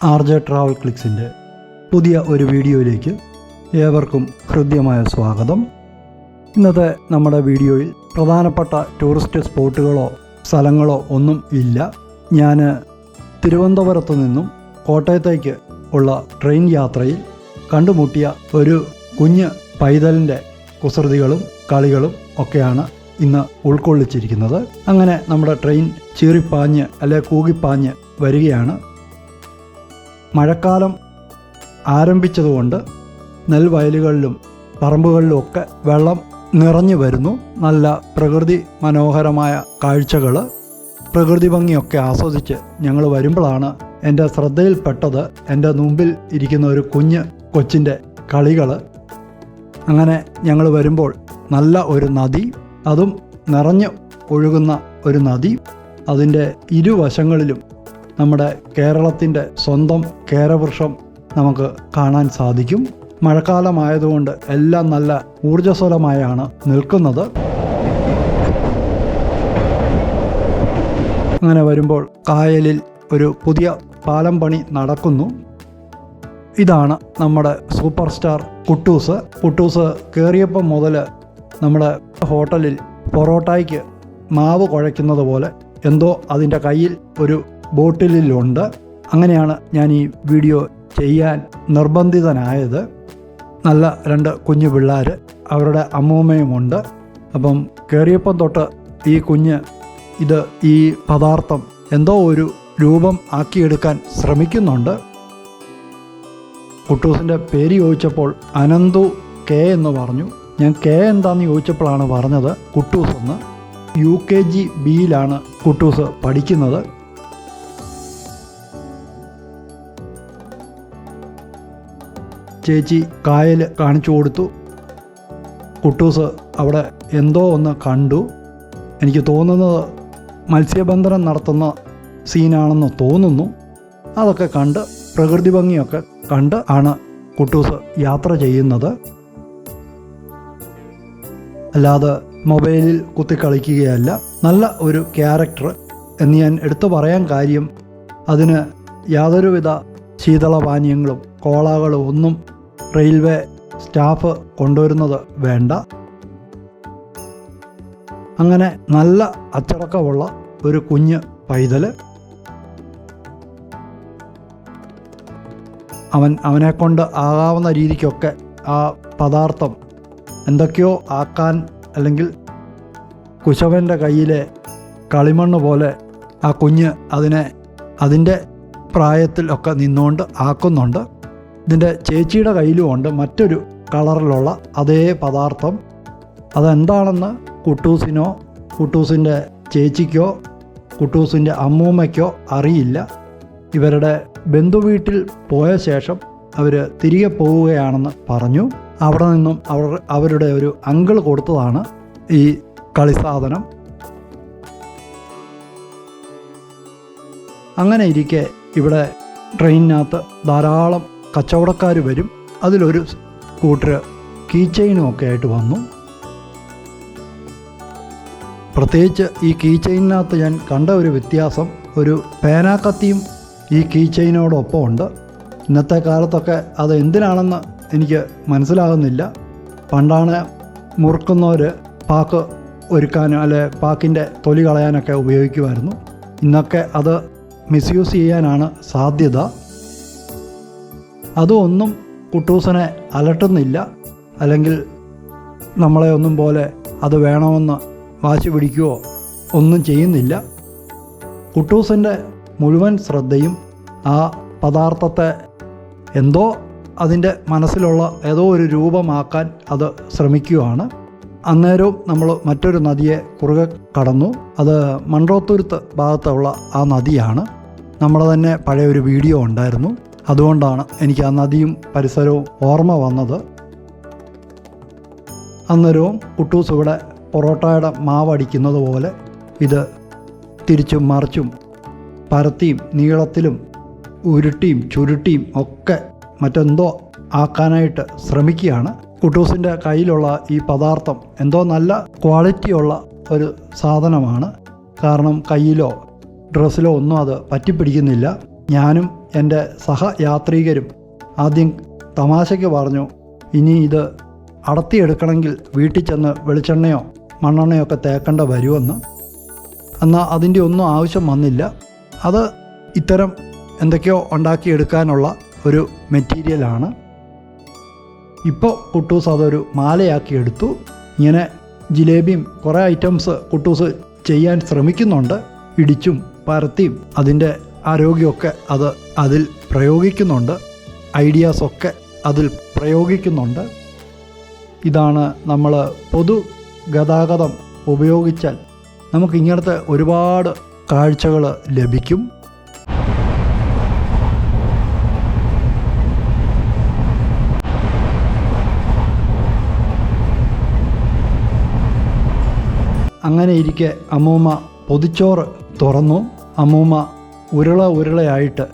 R J travel ക്ലിക്സിന്റെ പുതിയ ഒരു വീഡിയോയിലേക്ക് ഏവർക്കും ഹൃദ്യമായ സ്വാഗതം. ഇന്നത്തെ നമ്മുടെ വീഡിയോയിൽ പ്രധാനപ്പെട്ട ടൂറിസ്റ്റ് സ്പോട്ടുകളോ സ്ഥലങ്ങളോ ഒന്നും ഇല്ല. ഞാൻ തിരുവനന്തപുരത്ത് നിന്നും കോട്ടയത്തേക്ക് ഉള്ള ട്രെയിൻ യാത്രയിൽ കണ്ടുമുട്ടിയ ഒരു കുഞ്ഞ് പൈതലിന്റെ കുസൃതികളും കളികളും ഒക്കെയാണ് ഇന്ന് ഉൾക്കൊള്ളിച്ചിരിക്കുന്നത്. അങ്ങനെ നമ്മുടെ ട്രെയിൻ ചീറിപ്പാഞ്ഞ് അല്ലെ കൂകിപ്പാഞ്ഞ് വരികയാണ്. മഴക്കാലം ആരംഭിച്ചതുകൊണ്ട് നെൽവയലുകളിലും പറമ്പുകളിലും ഒക്കെ വെള്ളം നിറഞ്ഞു വരുന്നു. നല്ല പ്രകൃതി മനോഹരമായ കാഴ്ചകൾ പ്രകൃതി ഭംഗിയൊക്കെ ആസ്വദിച്ച് ഞങ്ങൾ വരുമ്പോഴാണ് എന്റെ ശ്രദ്ധയിൽപ്പെട്ടത്. എന്റെ മുമ്പിൽ ഇരിക്കുന്ന ഒരു കുഞ്ഞ് കൊച്ചിന്റെ കളികൾ അങ്ങനെ ഞങ്ങൾ വരുമ്പോൾ നല്ല ഒരു നദി അതും നിറഞ്ഞ് ഒഴുകുന്ന ഒരു നദി. അതിന്റെ ഇരുവശങ്ങളിലും നമ്മുടെ കേരളത്തിന്റെ സ്വന്തം കേരവൃക്ഷം നമുക്ക് കാണാൻ സാധിക്കും. മഴക്കാലമായതുകൊണ്ട് എല്ലാം നല്ല ഊർജസ്വലമായാണ് നിൽക്കുന്നത്. അങ്ങനെ വരുമ്പോൾ കായലിൽ ഒരു പുതിയ പാലം പണി നടക്കുന്നു. ഇതാണ് നമ്മുടെ സൂപ്പർ സ്റ്റാർ കുട്ടൂസ് കുട്ടൂസ് കയറിയപ്പം മുതൽ നമ്മുടെ ഹോട്ടലിൽ പൊറോട്ടായ്ക്ക് മാവ് കുഴയ്ക്കുന്നത് പോലെ എന്തോ അതിന്റെ കയ്യിൽ ഒരു ബോട്ടിലിലുണ്ട്. അങ്ങനെയാണ് ഞാൻ ഈ വീഡിയോ ചെയ്യാൻ നിർബന്ധിതനായത്. നല്ല രണ്ട് കുഞ്ഞു പിള്ളേർ അവരുടെ അമ്മൂമ്മയുമുണ്ട്. അപ്പം കയറിയപ്പം തൊട്ട് ഈ കുഞ്ഞ് ഇത് ഈ പദാർത്ഥം എന്തോ ഒരു രൂപം ആക്കിയെടുക്കാൻ ശ്രമിക്കുന്നുണ്ട്. കുട്ടൂസിന്റെ പേര് ചോദിച്ചപ്പോൾ അനന്തു കെ എന്ന് പറഞ്ഞു. ഞാൻ കെ എന്താന്ന് ചോദിച്ചപ്പോഴാണ് പറഞ്ഞത് കുട്ടൂസ് എന്ന് യു കെ ജി ബിയിലാണ് കുട്ടൂസ് പഠിക്കുന്നത്. ചേച്ചി കായൽ കാണിച്ചു കൊടുത്തു. കുട്ടൂസ് അവിടെ എന്തോ ഒന്ന് കണ്ടു. എനിക്ക് തോന്നുന്നത് മത്സ്യബന്ധനം നടത്തുന്ന സീനാണെന്ന് തോന്നുന്നു. അതൊക്കെ കണ്ട് പ്രകൃതി ഭംഗിയൊക്കെ കണ്ട് ആണ് കുട്ടൂസ് യാത്ര ചെയ്യുന്നത്. അല്ലാതെ മൊബൈലിൽ കുത്തിക്കളിക്കുകയല്ല. നല്ല ഒരു ക്യാരക്ടർ എന്ന് ഞാൻ എടുത്തു പറയാൻ കാര്യം അതിന് യാതൊരുവിധ ശീതളപാനീയങ്ങളും കോളാകളും ഒന്നും റെയിൽവേ സ്റ്റാഫ് കൊണ്ടുവരുന്നത് വേണ്ട. അങ്ങനെ നല്ല അച്ചടക്കമുള്ള ഒരു കുഞ്ഞ് പൈതൽ അവൻ അവനെ കൊണ്ട് ആകാവുന്ന രീതിക്കൊക്കെ ആ പദാർത്ഥം എന്തൊക്കെയോ ആക്കാൻ അല്ലെങ്കിൽ കുശവന്റെ കയ്യിലെ കളിമണ്ണ് പോലെ ആ കുഞ്ഞ് അതിനെ അതിന്റെ പ്രായത്തിലൊക്കെ നിന്നുകൊണ്ട് ആക്കുന്നുണ്ട്. ഇതിന്റെ ചേച്ചിയുടെ കയ്യിലും ഉണ്ട് മറ്റൊരു കളറിലുള്ള അതേ പദാർത്ഥം. അതെന്താണെന്ന് കുട്ടൂസിനോ കുട്ടൂസിന്റെ ചേച്ചിക്കോ കുട്ടൂസിന്റെ അമ്മൂമ്മയ്ക്കോ അറിയില്ല. ഇവരുടെ ബന്ധുവീട്ടിൽ പോയ ശേഷം അവർ തിരികെ പോവുകയാണെന്ന് പറഞ്ഞു. അവിടെ നിന്നും അവർ അവരുടെ ഒരു അങ്കിൾ കൊടുത്തതാണ് ഈ കളിസാധനം. അങ്ങനെ ഇരിക്കെ ഇവിടെ ട്രെയിനിനകത്ത് ധാരാളം കച്ചവടക്കാർ വരും. അതിലൊരു കൂട്ടർ കീ ചെയിനും ഒക്കെ ആയിട്ട് വന്നു. പ്രത്യേകിച്ച് ഈ കീ ചെയിനകത്ത് ഞാൻ കണ്ട ഒരു വ്യത്യാസം ഒരു പേനാക്കത്തിയും ഈ കീ ചെയിനോടൊപ്പം ഉണ്ട്. ഇന്നത്തെ കാലത്തൊക്കെ അത് എന്തിനാണെന്ന് എനിക്ക് മനസ്സിലാകുന്നില്ല. പണ്ടാണ് മുറുക്കുന്നവർ പാക്ക് ഒരുക്കാനും അല്ലെ പാക്കിന്റെ തൊലി കളയാനൊക്കെ ഉപയോഗിക്കുമായിരുന്നു. ഇന്നൊക്കെ അത് മിസ്യൂസ് ചെയ്യാനാണ് സാധ്യത. അതൊന്നും കുട്ടൂസനെ അലട്ടുന്നില്ല. അല്ലെങ്കിൽ നമ്മളെ ഒന്നും പോലെ അത് വേണമെന്ന് വാശി പിടിക്കുകയോ ഒന്നും ചെയ്യുന്നില്ല. കുട്ടൂസിന്റെ മുഴുവൻ ശ്രദ്ധയും ആ പദാർത്ഥത്തെ എന്തോ അതിന്റെ മനസ്സിലുള്ള ഏതോ ഒരു രൂപമാക്കാൻ അത് ശ്രമിക്കുകയാണ്. അന്നേരവും നമ്മൾ മറ്റൊരു നദിയെ കുറുകെ കടന്നു. അത് മൺറോത്തുരുത്ത് ഭാഗത്തുള്ള ആ നദിയാണ്. നമ്മുടെ തന്നെ പഴയ ഒരു വീഡിയോ ഉണ്ടായിരുന്നു. അതുകൊണ്ടാണ് എനിക്ക് ആ നദിയും പരിസരവും ഓർമ്മ വന്നത്. അന്നേരവും കുട്ടൂസ് ഇവിടെ പൊറോട്ടയുടെ മാവടിക്കുന്നത് പോലെ ഇത് തിരിച്ചും മറിച്ചും പരത്തിയും നീളത്തിലും ഉരുട്ടിയും ചുരുട്ടിയും ഒക്കെ മറ്റെന്തോ ആക്കാനായിട്ട് ശ്രമിക്കുകയാണ്. കുട്ടൂസിന്റെ കയ്യിലുള്ള ഈ പദാർത്ഥം എന്തോ നല്ല ക്വാളിറ്റിയുള്ള ഒരു സാധനമാണ്. കാരണം കയ്യിലോ ഡ്രസ്സിലോ ഒന്നും അത് പറ്റിപ്പിടിക്കുന്നില്ല. ഞാനും എന്റെ സഹയാത്രികരും ആദ്യം തമാശയ്ക്ക് പറഞ്ഞു ഇനി ഇത് അടത്തിയെടുക്കണമെങ്കിൽ വീട്ടിൽ ചെന്ന് വെളിച്ചെണ്ണയോ മണ്ണെണ്ണയോ ഒക്കെ തേക്കേണ്ട വരുമെന്ന് എന്നാൽ അതിന്റെ ഒന്നും ആവശ്യം വന്നില്ല. അത് ഇത്തരം എന്തൊക്കെയോ ഉണ്ടാക്കിയെടുക്കാനുള്ള ഒരു മെറ്റീരിയലാണ് ഇപ്പോൾ കുട്ടൂസ് അതൊരു മാലയാക്കി എടുത്തു. ഇങ്ങനെ ജിലേബിയും കുറേ ഐറ്റംസ് കുട്ടൂസ് ചെയ്യാൻ ശ്രമിക്കുന്നുണ്ട്. ഇടിച്ചും പരത്തിയും അതിന്റെ ആരോഗ്യമൊക്കെ അത് അതിൽ പ്രയോഗിക്കുന്നുണ്ട്. ഐഡിയാസൊക്കെ അതിൽ പ്രയോഗിക്കുന്നുണ്ട്. ഇതാണ് നമ്മൾ പൊതു ഗതാഗതം ഉപയോഗിച്ചാൽ നമുക്ക് ഇങ്ങനത്തെ ഒരുപാട് കാഴ്ചകൾ ലഭിക്കും. അങ്ങനെ ഇരിക്കെ അമ്മൂമ്മ പൊതിച്ചോറ് തുറന്നു. അമ്മൂമ്മ ഉരുള ഉരുളയായിട്ട്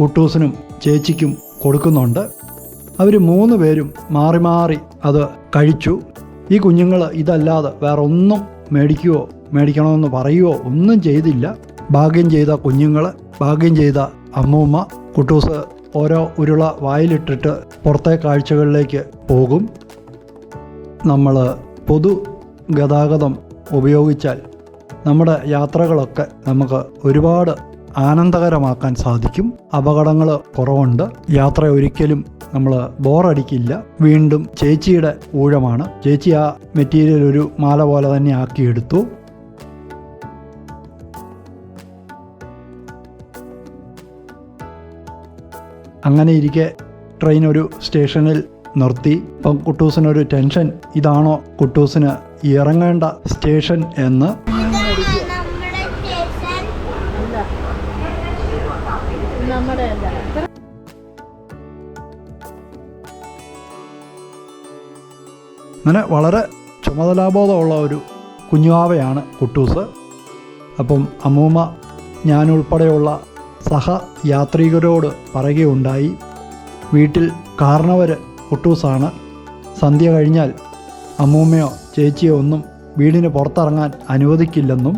കുട്ടൂസിനും ചേച്ചിക്കും കൊടുക്കുന്നുണ്ട്. അവർ മൂന്ന് പേരും മാറി മാറി അത് കഴിച്ചു. ഈ കുഞ്ഞുങ്ങൾ ഇതല്ലാതെ വേറെ ഒന്നും മേടിക്കുകയോ മേടിക്കണമെന്ന് പറയുകയോ ഒന്നും ചെയ്തില്ല. ഭാഗ്യം ചെയ്ത കുഞ്ഞുങ്ങൾ ഭാഗ്യം ചെയ്ത അമ്മൂമ്മ കുട്ടൂസ് ഓരോ ഉരുള വായിലിട്ടിട്ട് പുറത്തെ കാഴ്ചകളിലേക്ക് പോകും. നമ്മൾ പൊതു ഗതാഗതം ഉപയോഗിച്ചാൽ നമ്മുടെ യാത്രകളൊക്കെ നമുക്ക് ഒരുപാട് ആനന്ദകരമാക്കാൻ സാധിക്കും. അപകടങ്ങൾ കുറവുണ്ട്. യാത്ര ഒരിക്കലും നമ്മൾ ബോറടിക്കില്ല. വീണ്ടും ചേച്ചിയുടെ ഊഴമാണ്. ചേച്ചി ആ മെറ്റീരിയൽ ഒരു മാല പോലെ തന്നെ ആക്കിയെടുത്തു. അങ്ങനെ ഇരിക്കെ ട്രെയിൻ ഒരു സ്റ്റേഷനിൽ നിർത്തി. ഇപ്പം കുട്ടൂസിനൊരു ടെൻഷൻ ഇതാണോ കുട്ടൂസിന് ഇറങ്ങേണ്ട സ്റ്റേഷൻ എന്ന് അങ്ങനെ വളരെ ചുമതലാബോധമുള്ള ഒരു കുഞ്ഞുവാവയാണ് കുട്ടൂസ്. അപ്പം അമ്മൂമ്മ ഞാനുൾപ്പെടെയുള്ള സഹയാത്രികരോട് പറയുകയുണ്ടായി വീട്ടിൽ കാരണവർ കുട്ടൂസാണ്. സന്ധ്യ കഴിഞ്ഞാൽ അമ്മൂമ്മയോ ചേച്ചിയോ ഒന്നും വീടിന് പുറത്തിറങ്ങാൻ അനുവദിക്കില്ലെന്നും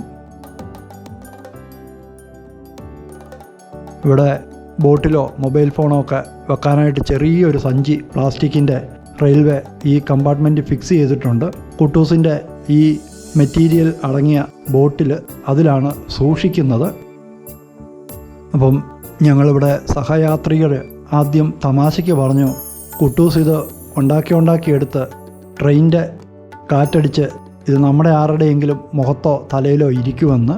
ഇവിടെ ബോട്ടിലോ മൊബൈൽ ഫോണോ ഒക്കെ വെക്കാനായിട്ട് ചെറിയൊരു സഞ്ചി പ്ലാസ്റ്റിക്കിന്റെ റെയിൽവേ ഈ കമ്പാർട്ട്മെന്റ് ഫിക്സ് ചെയ്തിട്ടുണ്ട്. കുട്ടൂസിന്റെ ഈ മെറ്റീരിയൽ അടങ്ങിയ ബോട്ടിൽ അതിലാണ് സൂക്ഷിക്കുന്നത്. അപ്പം ഞങ്ങളിവിടെ സഹയാത്രികർ ആദ്യം തമാശയ്ക്ക് പറഞ്ഞു കുട്ടൂസ് ഇത് ഉണ്ടാക്കി ഉണ്ടാക്കിയെടുത്ത് ട്രെയിനിന്റെ കാറ്റടിച്ച് ഇത് നമ്മുടെ ആരുടെയെങ്കിലും മുഖത്തോ തലയിലോ ഇരിക്കുമെന്ന്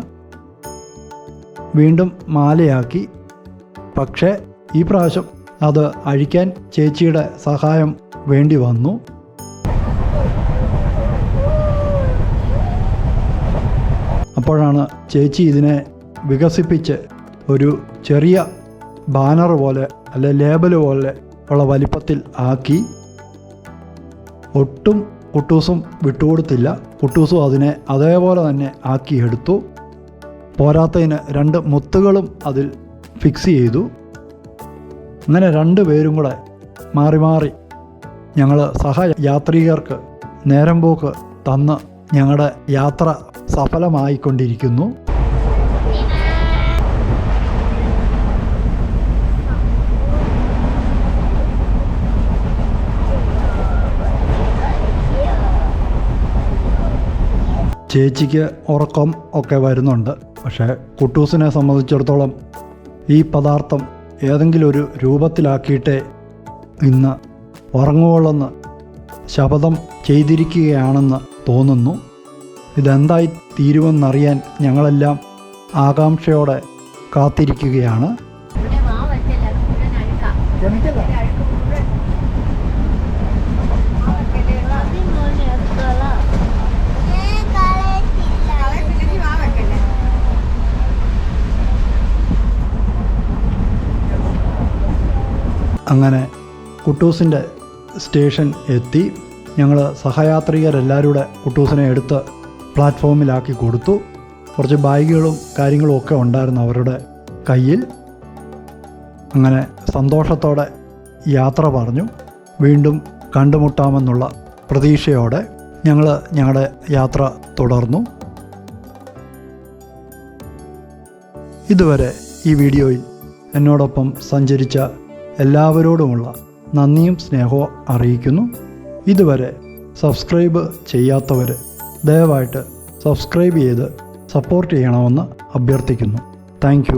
വീണ്ടും മാലയാക്കി. പക്ഷേ ഈ പ്രാവശ്യം അത് അഴിക്കാൻ ചേച്ചിയുടെ സഹായം വേണ്ടി വന്നു. അപ്പോഴാണ് ചേച്ചി ഇതിനെ വികസിപ്പിച്ച് ഒരു ചെറിയ ബാനർ പോലെ അല്ലെ ലേബൽ പോലെ ഉള്ള വലിപ്പത്തിൽ ആക്കി. ഒട്ടും കുട്ടൂസും വിട്ടുകൊടുത്തില്ല. കുട്ടൂസും അതിനെ അതേപോലെ തന്നെ ആക്കിയെടുത്തു പോരാത്തതിന് രണ്ട് മുത്തുകളും അതിൽ ഫിക്സ് ചെയ്തു. അങ്ങനെ രണ്ട് പേരും കൂടെ മാറി മാറി ഞങ്ങൾ സഹയാത്രികർക്ക് നേരം പോക്ക് തന്ന് ഞങ്ങളുടെ യാത്ര സഫലമായിക്കൊണ്ടിരിക്കുന്നു. ചേച്ചിക്ക് ഉറക്കം ഒക്കെ വരുന്നുണ്ട്. പക്ഷേ കുട്ടൂസിനെ സംബന്ധിച്ചിടത്തോളം ഈ പദാർത്ഥം ഏതെങ്കിലും ഒരു രൂപത്തിലാക്കിയിട്ടേ ഇന്ന് ഉറങ്ങുകയുള്ളെന്ന് ശപഥം ചെയ്തിരിക്കുകയാണെന്ന് തോന്നുന്നു. ഇതെന്തായി തീരുമെന്നറിയാൻ ഞങ്ങളെല്ലാം ആകാംക്ഷയോടെ കാത്തിരിക്കുകയാണ്. അങ്ങനെ കുട്ടൂസിന്റെ സ്റ്റേഷൻ എത്തി. ഞങ്ങൾ സഹയാത്രികരെല്ലാവരും കൂടെ കുട്ടൂസിനെ എടുത്ത് പ്ലാറ്റ്ഫോമിലാക്കി കൊടുത്തു. കുറച്ച് ബാഗുകളും കാര്യങ്ങളും ഒക്കെ ഉണ്ടായിരുന്നു അവരുടെ കയ്യിൽ. അങ്ങനെ സന്തോഷത്തോടെ യാത്ര പറഞ്ഞു. വീണ്ടും കണ്ടുമുട്ടാമെന്നുള്ള പ്രതീക്ഷയോടെ ഞങ്ങൾ ഞങ്ങളുടെ യാത്ര തുടർന്നു. ഇതുവരെ ഈ വീഡിയോയിൽ എന്നോടൊപ്പം സഞ്ചരിച്ച എല്ലാവരോടുമുള്ള നന്ദിയും സ്നേഹവും അറിയിക്കുന്നു. ഇതുവരെ സബ്സ്ക്രൈബ് ചെയ്യാത്തവർ ദയവായിട്ട് സബ്സ്ക്രൈബ് ചെയ്ത് സപ്പോർട്ട് ചെയ്യണമെന്ന് അഭ്യർത്ഥിക്കുന്നു. താങ്ക്